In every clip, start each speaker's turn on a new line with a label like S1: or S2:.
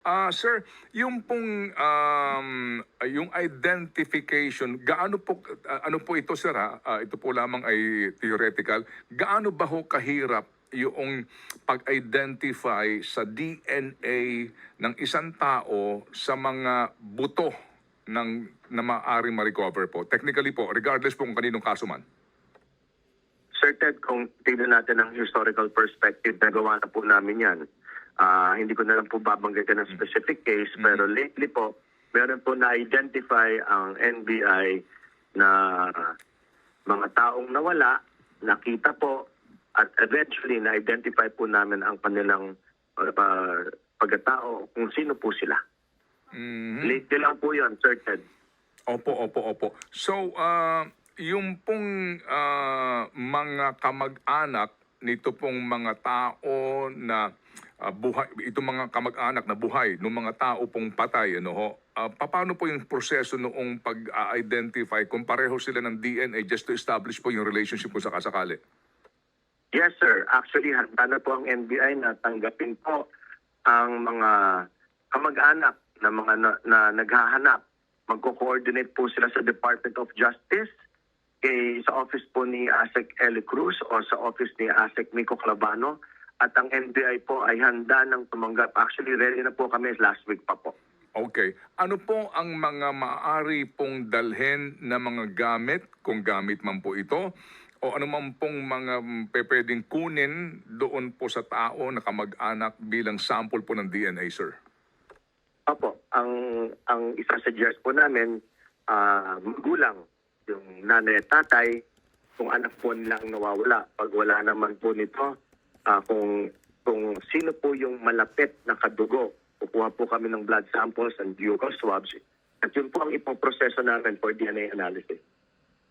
S1: Ah, sir, yung pong um, yung identification, gaano po ah, ano po ito sir ha? Ah, ito po lamang ay theoretical. Gaano ba ho kahirap yung pag-identify sa DNA ng isang tao sa mga buto ng na maaaring ma-recover po? Technically po, regardless po kung kaninong kaso man.
S2: Sir Ted, kung tignan natin ang historical perspective, nagawa na po namin yan. Ah, hindi ko na lang po babanggitin ng specific case, pero lately po, meron po na-identify ang NBI na mga taong nawala, nakita po, at eventually na-identify po namin ang kanilang uh, pagkatao kung sino po sila.
S1: Mhm.
S2: Lately lang po yun, Sir Ted.
S1: Opo, opo, opo. So, ah, yung pong ah, mga kamag-anak nito pong mga tao na ah, buhay, itong mga kamag-anak na buhay ng mga tao pong patay, ano ho, ah, paano po yung proseso noong pag-identify kung pareho sila ng DNA just to establish po yung relationship kung sakasakali?
S2: Yes, sir. Actually, handa na po ang NBI na tanggapin po ang mga kamag-anak na mga na, na naghahanap. Magko-coordinate po sila sa Department of Justice, kay, sa office po ni ASEC Eli Cruz o sa office ni ASEC Mico Clavano. At ang NBI po ay handa ng tumanggap. Actually, ready na po kami last week pa po.
S1: Okay. Ano po ang mga maaari pong dalhin na mga gamit, kung gamit man po ito, o ano man pong mga pwedeng kunin doon po sa tao na kamag-anak bilang sample po ng DNA, sir?
S2: Opo, ang ang isa-suggest po namin, ah, magulang, yung nanay at tatay, kung anak po nila ang nawawala. Pag wala naman po nito, ah, kung, kung sino po yung malapit na kadugo, kukuha po kami ng blood samples and buccal swabs. At yun po ang ipoproseso namin for DNA analysis.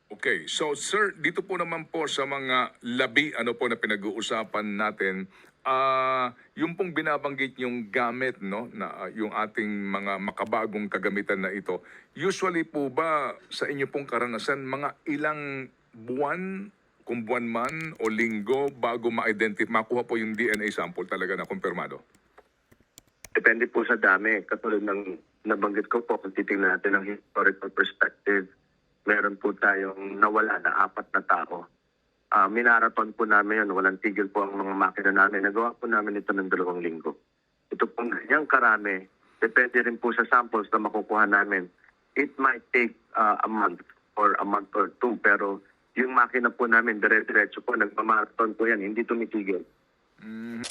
S1: Okay. So, sir, dito po naman po sa mga labi, ano po na pinag-uusapan natin, ah yung pong binabanggit yung gamit, no, na ah, yung ating mga makabagong kagamitan na ito, usually po ba sa inyo pong karanasan, mga ilang buwan, kung buwan man o linggo, bago ma-identify, makuha po yung DNA sample talaga na kumpirmado?
S2: Depende po sa dami. Katulad ng nabanggit ko po, kung titingnan natin ang historical perspective, meron po tayong nawala na apat na tao. Ah, minaraton po namin yun. Walang tigil po ang mga makina namin. Nagawa po namin ito ng dalawang linggo. Ito pong ganyang karami, depende rin po sa samples na makukuha namin. It might take ah, a month or a month or two, pero yung makina po namin, dire-diretso po, nagmamaraton po yan, hindi tumitigil.
S1: Mm,